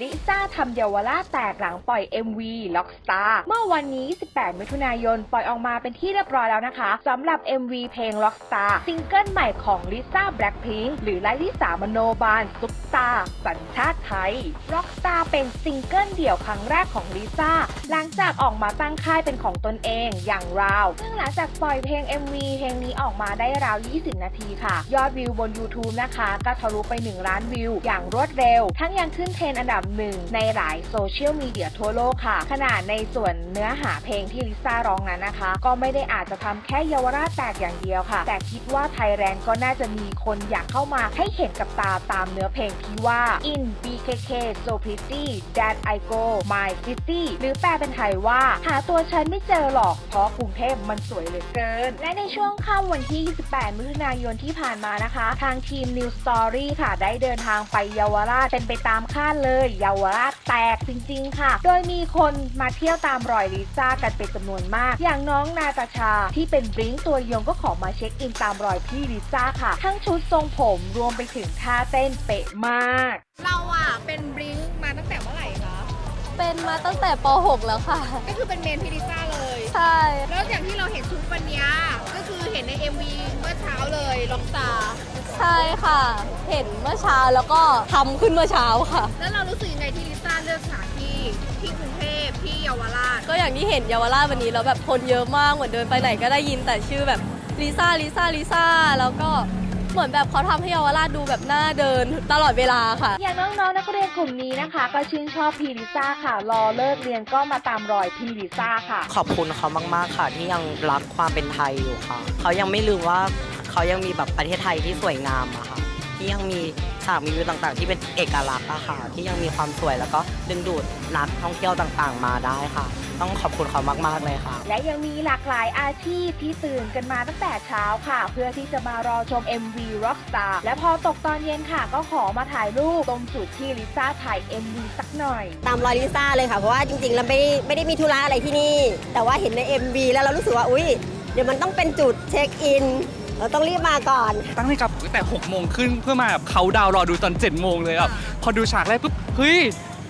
ลิซ่าทำเยาวราชแตกหลังปล่อย MV Rockstar เมื่อวันนี้ 18 มิถุนายน ปล่อยออกมาเป็นที่เรียบร้อยแล้วนะคะสำหรับ MV เพลง Rockstar ซิงเกิลใหม่ของลิซ่า Blackpink หรือไลลิสามโนบาลซุปตาสัญชาติไทย Rockstar เป็นซิงเกิลเดี่ยวครั้งแรกของลิซ่าหลังจากออกมาตั้งค่ายเป็นของตนเองอย่างราว ซึ่งหลังจากปล่อยเพลง MV เพลงนี้ออกมาได้ราว 20 นาทีค่ะ ยอดวิวบน YouTube นะคะ ก็ทะลุไป 1 ล้านวิว อย่างรวดเร็ว ทั้งยังขึ้นเทรนด์อันดับหนึ่งในหลายโซเชียลมีเดียทั่วโลกค่ะ ขนาดในส่วนเนื้อหาเพลงที่ลิซ่าร้องนั้นนะคะ ก็ไม่ได้อาจจะทำแค่เยาวราชแตกอย่างเดียวค่ะ แต่คิดว่าไทยแลนด์ก็น่าจะมีคนอยากเข้ามาให้เห็นกับตาตามเนื้อเพลงที่ว่า in BKK so pretty that I go my city หรือแปลเป็นไทยว่า หาตัวฉันไม่เจอหรอกเพราะกรุงเทพมันสวยเหลือเกิน และในช่วงค่ำวันที่ 28 มิถุนายนที่ผ่านมานะคะ ทางทีม New Story ค่ะ ได้เดินทางไปเยาวราชเป็นไปตามคาดเลยเยาวราชแตกจริง ๆ ค่ะ โดยมีคนมาเที่ยวตามรอยลิซ่ากันเป็นจำนวนมาก อย่างน้องนาตาชาที่เป็นบลิงก์ตัวยงก็ขอมาเช็คอินตามรอยพี่ลิซ่าค่ะ ทั้งชุดทรงผมรวมไปถึงท่าเต้นเป๊ะมาก เราอะเป็นบลิงก์มาตั้งแต่เมื่อไหร่คะ เป็นมาตั้งแต่ป .6 แล้วค่ะ ก็คือเป็นเมนพิลิซ่าเลย ใช่ แล้วอย่างที่เราเห็นชุดวันเนี้ยก็คือเห็นใน MV เมื่อเช้าเลยล็อกตา ใช่ค่ะ เห็นเมื่อเช้าแล้วก็ทำขึ้นเมื่อเช้าค่ะ แล้วเรารู้สึกยังไงที่ลิซ่าเลือกสถานที่ที่กรุงเทพที่เยาวราช ก็อย่างที่เห็นเยาวราชวันนี้แล้วแบบคนเยอะมากเหมือนเดินไปไหนก็ได้ยินแต่ชื่อแบบลิซ่าลิซ่าลิซ่าแล้วก็เหมือนแบบเขาทำให้เยาวราชดูแบบน่าเดินตลอดเวลาค่ะ อย่างน้องๆนักเรียนกลุ่มนี้นะคะ ก็ชื่นชอบพีลิซ่าค่ะ รอเลิกเรียนก็มาตามรอยพีลิซ่าค่ะ ขอบคุณเขามาก ๆ ค่ะ ที่ยังรักความเป็นไทยอยู่ค่ะ เขายังไม่ลืมว่า เขายังมีแบบประเทศไทยที่สวยงามอะค่ะ ที่ยังมีฉากมีวิวต่างๆ ที่เป็นเอกลักษณ์อะค่ะ ที่ยังมีความสวยแล้วก็ดึงดูดนักท่องเที่ยวต่างๆ มาได้ค่ะ ต้องขอบคุณเขามากๆเลยค่ะ และยังมีหลากหลายอาชีพที่ตื่นกันมาตั้งแต่เช้าค่ะ เพื่อที่จะมารอชม MV Rockstar และพอตกตอนเย็นค่ะ ก็ขอมาถ่ายรูปตรงจุดที่ลิซ่าถ่าย MV สักหน่อย ตามรอยลิซ่าเลยค่ะ เพราะว่าจริงๆเราไม่ได้ไม่ได้มีธุระอะไรที่นี่ แต่ว่าเห็นใน MV แล้วเรารู้สึกว่าอุ๊ย เดี๋ยวมันต้องเป็นจุดเช็คอิน เราต้องรีบมาก่อน ตั้งนาฬิกาปลุกตั้งแต่6โมงขึ้นเพื่อมาแบบเขาดาวน์รอดูตอน7โมงเลยอะพอดูฉากแรกปุ๊บเฮ้ย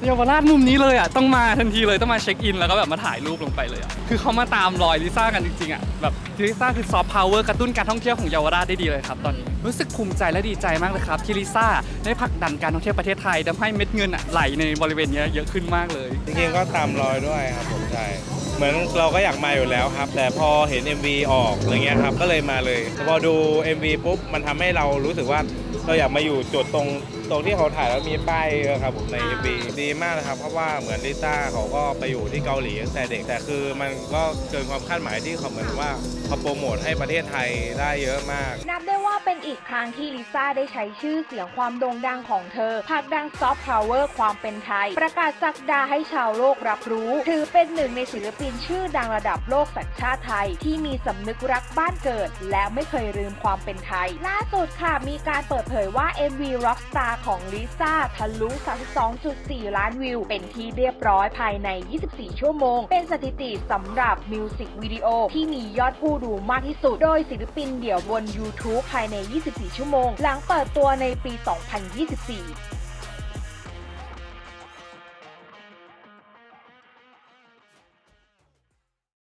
เยาวราชมุมนี้เลยอะต้องมาทันทีเลยต้องมาเช็คอินแล้วก็แบบมาถ่ายรูปลงไปเลยอะคือเขามาตามรอยลิซ่ากันจริงๆอะแบบลิซ่าคือซอฟต์พาวเวอร์กระตุ้นการท่องเที่ยวของเยาวราชได้ดีเลยครับตอนนี้รู้สึกภูมิใจและดีใจมากเลยครับที่ลิซ่าได้ผลักดันการท่องเที่ยวประเทศไทยทำให้เม็ดเงินอะไหลในบริเวณเนี้ยเยอะขึ้นมากเลย จริงๆก็ตามรอยด้วยครับผมใช่ เหมือนเราก็อยากมาอยู่แล้วครับ แต่พอเห็น MV ออกอะไรเงี้ยครับก็เลยมาเลยพอดู MV ปุ๊บมันทำให้เรารู้สึกว่า เราอยากมาอยู่จุดตรงตรงที่เขาถ่ายแล้วมีป้ายครับผมใน MV ดีมากเลยครับ เพราะว่าเหมือนลิซ่าเขาก็ไปอยู่ที่เกาหลีตั้งแต่เด็ก แต่คือมันก็เกินความคาดหมายที่เขาเหมือนว่าเขาโปรโมทให้ประเทศไทยได้เยอะมาก นับได้ว่าเป็นอีกครั้งที่ลิซ่าได้ใช้ชื่อเสียงความโด่งดังของเธอผลักดันซอฟต์พาวเวอร์ความเป็นไทย ประกาศสักดาให้ชาวโลกรับรู้ ถือเป็นหนึ่งในศิลปินชื่อดังระดับโลกสัญชาติไทย ที่มีสำนึกรักบ้านเกิด และไม่เคยลืมความเป็นไทย ล่าสุดค่ะมีการเปิดเผยว่า MV Rockstar ของลิซ่าทะลุ 32.4 ล้านวิว เป็นที่เรียบร้อยภายใน 24 ชั่วโมง เป็นสถิติสำหรับมิวสิกวิดีโอที่มียอดผู้ดูมากที่สุด โดยศิลปินเดี่ยวบน YouTube ภายใน 24 ชั่วโมง หลังเปิดตัวในปี 2024